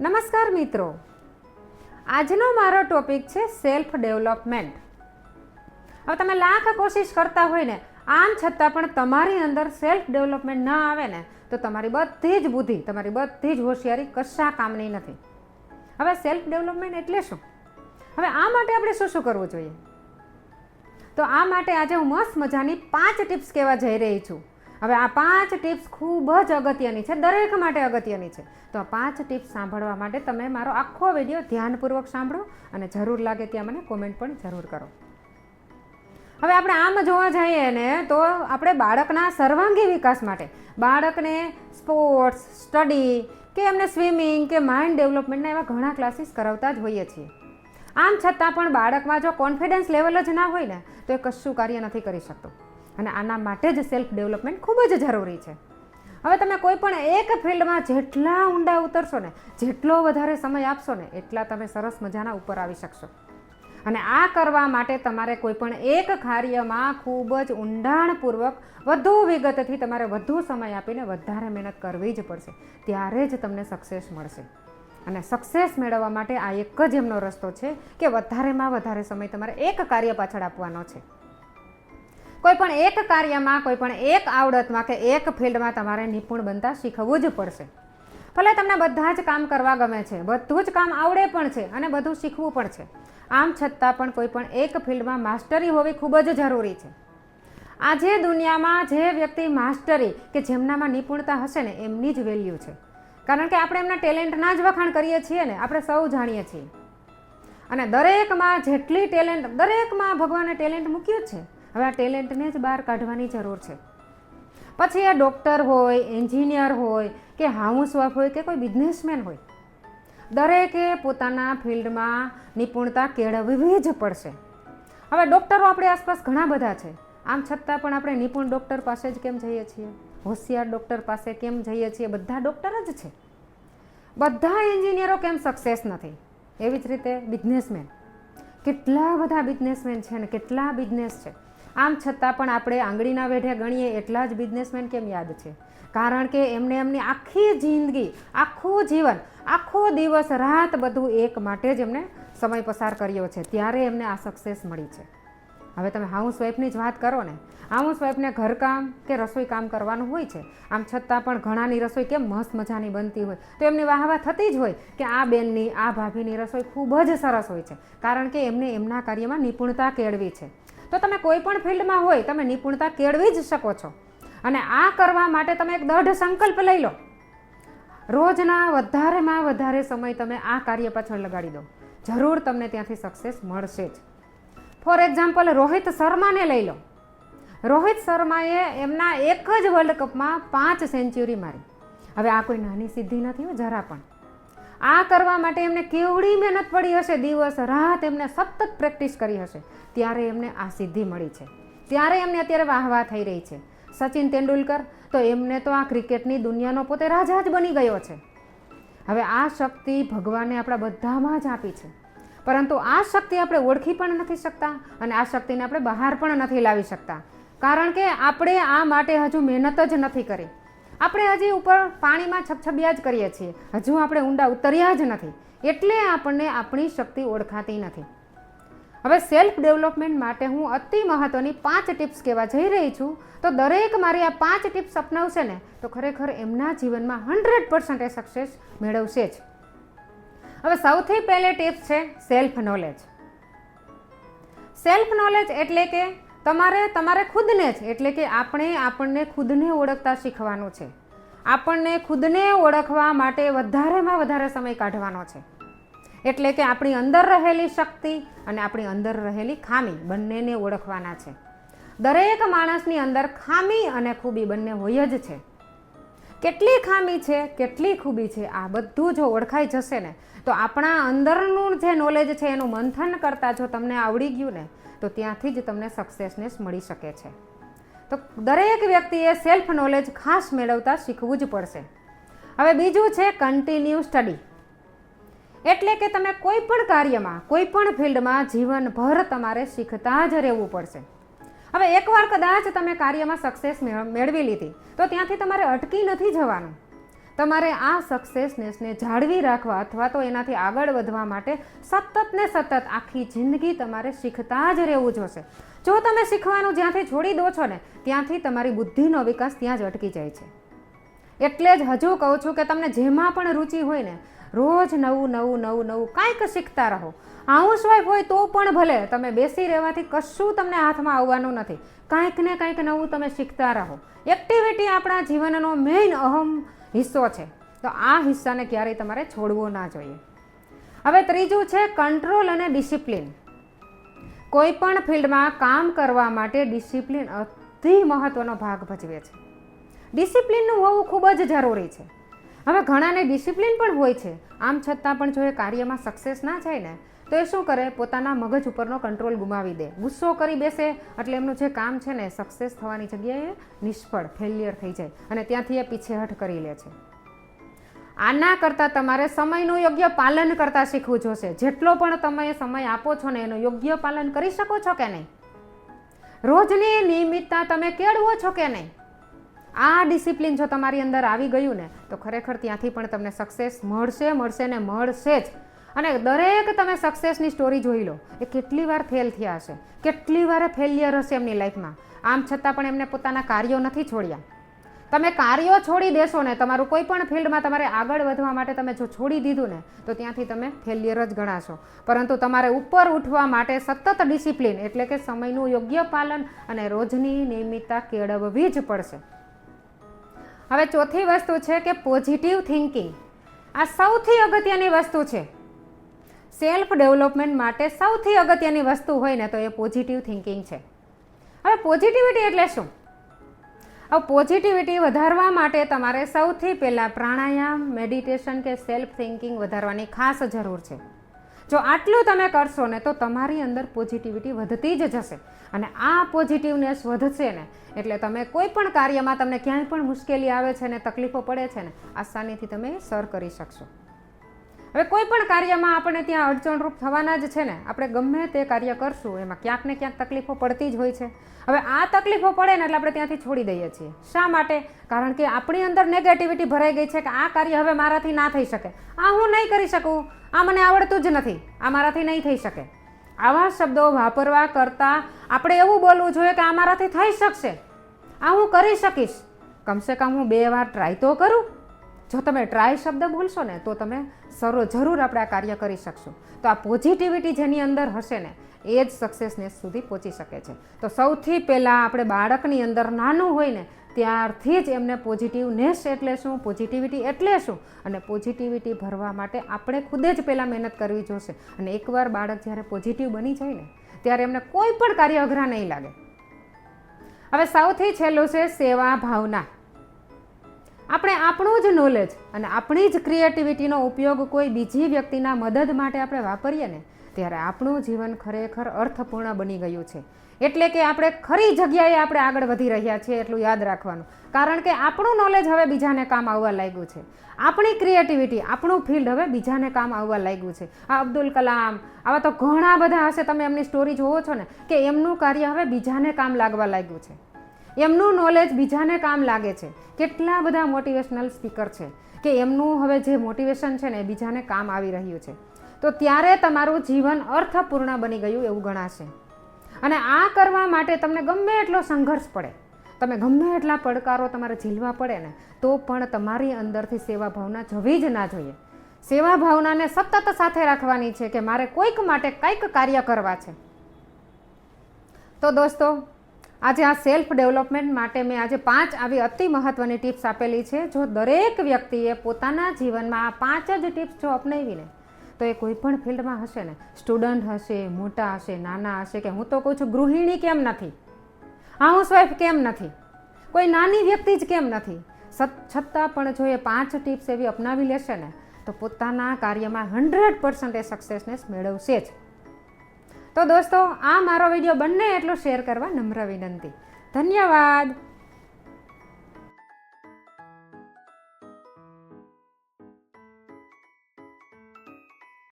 નમસ્કાર મિત્રો. આજનો મારો ટોપિક છે સેલ્ફ ડેવલપમેન્ટ હવે તમે લાખ કોશિશ કરતા હોય ને આમ છતાં પણ તમારી અંદર સેલ્ફ ડેવલપમેન્ટ ન આવે ને, તો તમારી બધી જ બુદ્ધિ, તમારી બધી જ હોશિયારી કશા કામની નથી. હવે સેલ્ફ ડેવલપમેન્ટ એટલે શું? હવે આ માટે આપણે શું શું કરવું જોઈએ? તો આ માટે આજે હું મસ્ત મજાની પાંચ ટિપ્સ કહેવા જઈ રહી છું. હવે આ પાંચ ટિપ્સ ખૂબ જ અગત્યની છે, દરેક માટે અગત્યની છે. તો આ પાંચ ટિપ્સ સાંભળવા માટે તમે મારો આખો વીડિયો ધ્યાનપૂર્વક સાંભળો અને જરૂર લાગે ત્યાં મને કોમેન્ટ પણ જરૂર કરો. હવે આપણે આમ જોવા જઈએ ને તો આપણે બાળકના સર્વાંગી વિકાસ માટે, બાળકને સ્પોર્ટ્સ, સ્ટડી કે એમને સ્વિમિંગ કે માઇન્ડ ડેવલપમેન્ટના એવા ઘણા ક્લાસીસ કરાવતા જ હોઈએ છીએ. આમ છતાં પણ બાળકમાં જો કોન્ફિડન્સ લેવલ જ ના હોય ને, તો એ કશું કાર્ય નથી કરી શકતો. અને આના માટે જ સેલ્ફ ડેવલપમેન્ટ ખૂબ જ જરૂરી છે. હવે તમે કોઈ પણ એક ફિલ્ડમાં જેટલા ઊંડા ઉતરશો ને, જેટલો વધારે સમય આપશો ને, એટલા તમે સરસ મજાના ઉપર આવી શકશો. અને આ કરવા માટે તમારે કોઈ પણ એક કાર્યમાં ખૂબ જ ઊંડાણપૂર્વક વધુ વિગતથી તમારે વધુ સમય આપીને વધારે મહેનત કરવી જ પડશે. ત્યારે જ તમને સક્સેસ મળશે. અને સક્સેસ મેળવવા માટે આ એક જ એમનો રસ્તો છે કે વધારેમાં વધારે સમય તમારે એક કાર્ય પાછળ આપવાનો છે. કોઈ પણ એક કાર્યમાં કોઈ પણ એક આવડતમાં કે એક ફિલ્ડમાં તમારે નિપુણ બનતા શીખવવું જ પડશે. ભલે તમને બધા જ કામ કરવા ગમે છે, બધું જ કામ આવડે પણ છે અને બધું શીખવું પણ છે. આમ છતાં પણ કોઈ પણ એક ફિલ્ડમાં માસ્ટરી હોવી ખૂબ જ જરૂરી છે. આજે દુનિયામાં જે વ્યક્તિ માસ્ટરી કે જેમનામાં નિપુણતા હશે ને, એમની જ વેલ્યુ છે. કારણ કે આપણે એમના ટેલેન્ટના જ વખાણ કરીએ છીએ ને, આપણે સૌ જાણીએ છીએ. અને દરેકમાં જેટલી ટેલેન્ટ, દરેકમાં ભગવાને ટેલેન્ટ મૂક્યું છે. હવે આ ટેલેન્ટને જ બહાર કાઢવાની જરૂર છે. પછી આ ડૉક્ટર હોય, એન્જિનિયર હોય, કે હાઉસવાઇફ હોય, કે કોઈ બિઝનેસમેન હોય, દરેકે પોતાના ફિલ્ડમાં નિપુણતા કેળવવી જ પડશે. હવે ડૉક્ટરો આપણી આસપાસ ઘણા બધા છે. આમ છતાં પણ આપણે નિપુણ ડૉક્ટર પાસે જ કેમ જઈએ છીએ? હોશિયાર ડૉક્ટર પાસે કેમ જઈએ છીએ? બધા ડૉક્ટર જ છે. બધા એન્જિનિયરો કેમ સક્સેસ નથી? એવી જ રીતે બિઝનેસમેન. કેટલા બધા બિઝનેસમેન છે ને કેટલા બિઝનેસ છે? આમ છતાં પણ આપણે આંગળીના વેઢે ગણીએ એટલા જ બિઝનેસમેન કેમ યાદ છે? કારણ કે એમને એમની આખી જિંદગી, આખું જીવન, આખો દિવસ, રાત બધું એક માટે જ એમને સમય પસાર કર્યો છે. ત્યારે એમને આ સક્સેસ મળી છે. હવે તમે હાઉસવાઈફની જ વાત કરો ને. હાઉસવાઈફને ઘરકામ કે રસોઈ કામ કરવાનું હોય છે. આમ છતાં પણ ઘણાની રસોઈ કેમ મસ્ત મજાની બનતી હોય? તો એમની વાહવા થતી જ હોય કે આ બેનની, આ ભાભીની રસોઈ ખૂબ જ સરસ હોય છે. કારણ કે એમને એમના કાર્યમાં નિપુણતા કેળવી છે. તો તમે કોઈ પણ ફિલ્ડમાં હોય, તમે નિપુણતા કેળવી જ શકો છો. અને આ કરવા માટે તમે એક દઢ સંકલ્પ લઈ લો. રોજના વધારેમાં વધારે સમય તમે આ કાર્ય પાછળ લગાડી દો. જરૂર તમને ત્યાંથી સક્સેસ મળશે જ. ફોર એક્ઝામ્પલ રોહિત શર્માને લઈ લો. રોહિત શર્માએ એમના એક જ વર્લ્ડ કપમાં પાંચ સેન્ચુરી મારી. હવે આ કોઈ નાની સિદ્ધિ નથી હો, જરા પણ. આ કરવા માટે એમને કેવડી મહેનત પડી હશે? દિવસ, રાત એમને સતત પ્રેક્ટિસ કરી હશે. ત્યારે એમને આ સિદ્ધિ મળી છે. ત્યારે એમને અત્યારે વાહવા થઈ રહી છે. સચિન તેંડુલકર, તો એમને તો આ ક્રિકેટની દુનિયાનો પોતે રાજા જ બની ગયો છે. હવે આ શક્તિ ભગવાને આપણા બધામાં જ આપી છે. પરંતુ આ શક્તિ આપણે ઓળખી પણ નથી શકતા અને આ શક્તિને આપણે બહાર પણ નથી લાવી શકતા. કારણ કે આપણે આ માટે હજુ મહેનત જ નથી કરી. આપણે હજી ઉપર પાણીમાં છપછબિયા જ કરીએ છીએ. હજુ આપણે ઊંડા ઉતર્યા જ નથી. એટલે આપણને આપણી શક્તિ ઓળખાતી નથી. હવે સેલ્ફ ડેવલપમેન્ટ માટે હું અતિ મહત્ત્વની પાંચ ટિપ્સ કહેવા જઈ રહી છું. તો દરેક મારી આ પાંચ ટિપ્સ અપનાવશે ને, તો ખરેખર એમના જીવનમાં હંડ્રેડ પર્સન્ટ સક્સેસ મેળવશે જ. હવે સૌથી પહેલી ટિપ્સ છે સેલ્ફ નોલેજ સેલ્ફ નોલેજ એટલે કે તમારે તમારે ખુદને જ, એટલે કે આપણે આપણને ખુદને ઓળખતા શીખવાનું છે. આપણને ખુદને ઓળખવા માટે વધારેમાં વધારે સમય કાઢવાનો છે. એટલે કે આપણી અંદર રહેલી શક્તિ અને આપણી અંદર રહેલી ખામી બંનેને ઓળખવાના છે. દરેક માણસની અંદર ખામી અને ખૂબી બંને હોય જ છે. કેટલી ખામી છે, કેટલી ખૂબી છે, આ બધું જો ઓળખાઈ જશે ને, તો આપણા અંદરનું જે નોલેજ છે, એનું મંથન કરતાં જો તમને આવડી ગયું ને, તો ત્યાંથી જ તમને સક્સેસનેસ મળી શકે છે. તો દરેક વ્યક્તિએ સેલ્ફ નોલેજ ખાસ મેળવતા શીખવું જ પડશે. હવે બીજું છે કન્ટિન્યુ સ્ટડી એટલે કે તમે કોઈ પણ કાર્યમાં, કોઈ પણ ફિલ્ડમાં જીવનભર તમારે શીખતા જ રહેવું પડશે. હવે એકવાર કદાચ તમે કાર્યમાં સક્સેસ મેળવી લીધી, તો ત્યાંથી તમારે અટકી નથી જવાનું. તમારે આ સક્સેસનેસને જાળવી રાખવા અથવા તો એનાથી આગળ વધવા માટે સતત ને સતત આખી જિંદગી તમારે શીખતા જ રહેવું જોશે. જો તમે શીખવાનું જ્યાંથી છોડી દો છો ને, ત્યાંથી તમારી બુદ્ધિનો વિકાસ ત્યાં જ અટકી જાય છે. એટલે જ હજુ કહું છું કે તમને જેમાં પણ રુચિ હોય ને રોજ નવું નવું નવું નવું કાંઈક શીખતા રહો. હાઉસવાઈફ હોય તો પણ ભલે, તમે બેસી રહેવાથી કશું તમને હાથમાં આવવાનું નથી. કાંઈક ને કાંઈક નવું તમે શીખતા રહો. એક્ટિવિટી આપણા જીવનનો મેઇન અહમ હિસ્સો છે. તો આ હિસ્સાને ક્યારેય તમારે છોડવો ના જોઈએ. હવે ત્રીજું છે કંટ્રોલ અને ડિસિપ્લિન કોઈ પણ ફિલ્ડમાં કામ કરવા માટે ડિસિપ્લિન અતિ મહત્વનો ભાગ ભજવે છે. ડિસિપ્લિનનું હોવું ખૂબ જ જરૂરી છે. હવે ઘણાને ડિસિપ્લિન પણ હોય છે. આમ છતાં પણ જો એ કાર્યમાં સક્સેસ ના જાય ને, તો એ શું કરે? પોતાના મગજ ઉપરનો કંટ્રોલ ગુમાવી દે. ગુસ્સો કરી બેસે, એટલે એમનું જે કામ છે ને સક્સેસ થવાની જગ્યાએ નિષ્ફળ ફેલિયર થઈ જાય અને ત્યાંથી એ પીછેહટ કરી લે છે. આના કરતાં તમારે સમયનું યોગ્ય પાલન કરતાં શીખવું જોશે. જેટલો પણ તમે સમય આપો છો ને, એનું યોગ્ય પાલન કરી શકો છો કે નહીં? રોજની નિયમિતતા તમે કેળવો છો કે નહીં? આ ડિસિપ્લિન જો તમારી અંદર આવી ગયું ને, તો ખરેખર ત્યાંથી પણ તમને સક્સેસ મળશે મળશે ને મળશે જ. અને દરેક તમે સક્સેસની સ્ટોરી જોઈ લો, એ કેટલી વાર ફેલ થયા હશે, કેટલી વાર ફેલિયર હશે એમની લાઈફમાં આમ છતાં પણ એમને પોતાના કાર્યો નથી છોડ્યા. તમે કાર્યો છોડી દેશો ને, તમારું કોઈ પણ ફિલ્ડમાં તમારે આગળ વધવા માટે તમે જો છોડી દીધું ને, તો ત્યાંથી તમે ફેલિયર જ ગણાશો. પરંતુ તમારે ઉપર ઉઠવા માટે સતત ડિસિપ્લિન એટલે કે સમયનું યોગ્ય પાલન અને રોજની નિયમિતતા કેળવવી જ પડશે. હવે ચોથી વસ્તુ છે કે પોઝિટિવ થિંકિંગ આ સૌથી અગત્યની વસ્તુ છે. સેલ્ફ ડેવલપમેન્ટ માટે સૌથી અગત્યની વસ્તુ હોય ને તો એ પોઝિટિવ થિંકિંગ છે. હવે પોઝિટિવિટી એટલે શું? હવે પોઝિટિવિટી વધારવા માટે તમારે સૌથી પહેલાં પ્રાણાયામ મેડિટેશન કે સેલ્ફ થિંકિંગ વધારવાની ખાસ જરૂર છે. જો આટલું તમે કરશો ને તો તમારી અંદર પોઝિટિવિટી વધતી જ જશે અને આ પોઝિટિવનેસ વધશે ને એટલે તમે કોઈ પણ કાર્યમાં તમને ક્યાંય પણ મુશ્કેલી આવે છે ને તકલીફો પડે છે ને, આસાનીથી તમે સર કરી શકશો. હવે કોઈ પણ કાર્યમાં આપણે ત્યાં અડચણરૂપ થવાના જ છે ને, આપણે ગમે તે કાર્ય કરશું, એમાં ક્યાંક ને ક્યાંક તકલીફો પડતી જ હોય છે. હવે આ તકલીફો પડે ને એટલે આપણે ત્યાંથી છોડી દઈએ છીએ. શા માટે? કારણ કે આપણી અંદર નેગેટિવિટી ભરાઈ ગઈ છે કે આ કાર્ય હવે મારાથી ના થઈ શકે. આ હું નહીં કરી શકું. આ મને આવડતું જ નથી. આ મારાથી નહીં થઈ શકે. આવા શબ્દો વાપરવા કરતાં આપણે એવું બોલવું જોઈએ કે આ મારાથી થઈ શકશે. આ હું કરી શકીશ. કમસે કમ હું બે વાર ટ્રાય તો કરું. જો તમે ટ્રાય શબ્દ બોલશો ને, તો તમે સરો જરૂર આપણે આ કાર્ય કરી શકશો. તો આ પોઝિટિવિટી જેની અંદર હશે ને, એ જ સક્સેસનેસ સુધી પહોંચી શકે છે. તો સૌથી પહેલાં આપણે બાળકની અંદર નાનું હોય ને ત્યારથી જ એમને પોઝિટિવનેસ એટલે શું? પોઝિટિવિટી એટલે શું? અને પોઝિટિવિટી ભરવા માટે આપણે ખુદે જ પહેલાં મહેનત કરવી જોશે. અને એકવાર બાળક જ્યારે પોઝિટિવ બની જાય ને, ત્યારે એમને કોઈ પણ કાર્ય અઘરા નહીં લાગે. હવે સૌથી છેલ્લું છે સેવા ભાવના. આપણે આપણું જ નોલેજ અને આપણી જ ક્રિએટિવિટીનો ઉપયોગ કોઈ બીજી વ્યક્તિના મદદ માટે આપણે વાપરીએ ને, ત્યારે આપણું જીવન ખરેખર અર્થપૂર્ણ બની ગયું છે. એટલે કે આપણે ખરી જગ્યાએ આપણે આગળ વધી રહ્યા છીએ એટલું યાદ રાખવાનું. કારણ કે આપણું નોલેજ હવે બીજાને કામ આવવા લાગ્યું છે. આપણી ક્રિએટિવિટી આપણું ફિલ્ડ હવે બીજાને કામ આવવા લાગ્યું છે. આ અબ્દુલ કલામ, આવા તો ઘણા બધા હશે, તમે એમની સ્ટોરી જોવો છો ને, કે એમનું કાર્ય હવે બીજાને કામ લાગવા લાગ્યું છે. એમનું નોલેજ બીજાને કામ લાગે છે. કેટલા બધા મોટિવેશનલ સ્પીકર છે કે એમનું હવે જે મોટિવેશન છે ને એ બીજાને કામ આવી રહ્યું છે. તો ત્યારે તમારું જીવન અર્થપૂર્ણ બની ગયું એવું ગણાશે. અને આ કરવા માટે તમને ગમે એટલો સંઘર્ષ પડે. તમે ગમે એટલા પડકારો તમારે ઝીલવા પડે ને, તો પણ તમારી અંદરથી સેવા ભાવના જવી જ ના જોઈએ. સેવા ભાવનાને સતત સાથે રાખવાની છે કે મારે કોઈક માટે કંઈક કાર્ય કરવા છે. તો દોસ્તો, આજે આ સેલ્ફ ડેવલપમેન્ટ માટે મેં આજે પાંચ આવી અતિ મહત્ત્વની ટિપ્સ આપેલી છે, જો દરેક વ્યક્તિએ પોતાના જીવનમાં આ પાંચ જ ટિપ્સ જો અપનાવીને તો એ કોઈ પણ ફિલ્ડમાં હશે ને, સ્ટુડન્ટ હશે, મોટા હશે, નાના હશે કે હું તો કહું છું ગૃહિણી કેમ નથી? હાઉસવાઈફ કેમ નથી? કોઈ નાની વ્યક્તિ જ કેમ નથી? છતાં પણ જો એ પાંચ ટિપ્સ એવી અપનાવી લેશે ને, તો પોતાના કાર્યમાં હંડ્રેડ પર્સન્ટ એ સક્સેસનેસ મેળવશે જ. તો દોસ્તો, આ મારો વીડિયો બંને એટલો શેર કરવા નમ્ર વિનંતી. ધન્યવાદ!